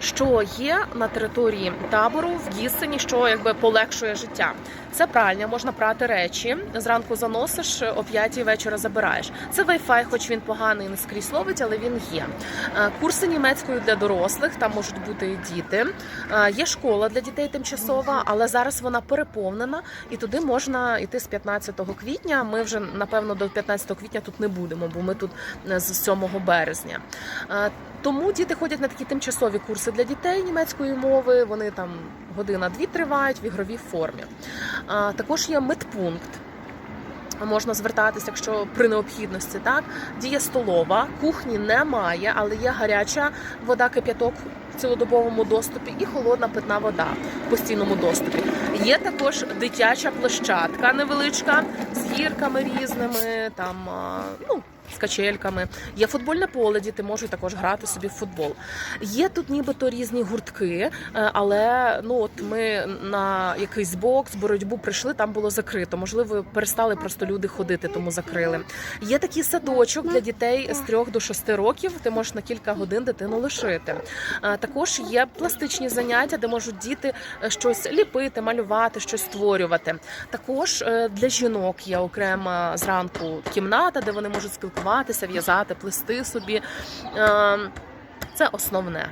що є на території табору в Гіссені, що якби полегшує життя. Це пральня, можна прати речі. Зранку заносиш, о п'ятій вечора забираєш. Це Wi-Fi, хоч він поганий не скрізь ловить, але він є. Е, Курси німецької для дорослих, там можуть бути і діти. Е, Є школа для дітей тимчасова, але зараз вона переповнена, і туди можна йти з 15 квітня. Ми вже напевно до 15 квітня тут не будемо, бо ми тут е, з 7 березня. Тому діти ходять на такі тимчасові курси для дітей німецької мови. Вони там година-дві тривають в ігровій формі. А, Також є медпункт. Можна звертатися, якщо при необхідності, так діє столова, кухні немає, але є гаряча вода, кип'яток в цілодобовому доступі і холодна питна вода в постійному доступі. Є також дитяча площадка невеличка з гірками різними, там ну. З качельками, є футбольне поле, діти можуть також грати собі в футбол. Є тут нібито різні гуртки, е, але ну от ми на якийсь бокс, боротьбу прийшли, там було закрито. Можливо, перестали просто люди ходити, тому закрили. Є такий садочок для дітей з 3 до 6 років. Ти можеш на кілька годин дитину лишити. Е, Також є пластичні заняття, де можуть діти е, щось ліпити, малювати, щось створювати. Також для жінок є окрема зранку кімната, де вони можуть спілкуватися, в'язати, плести собі. Е, Це основне.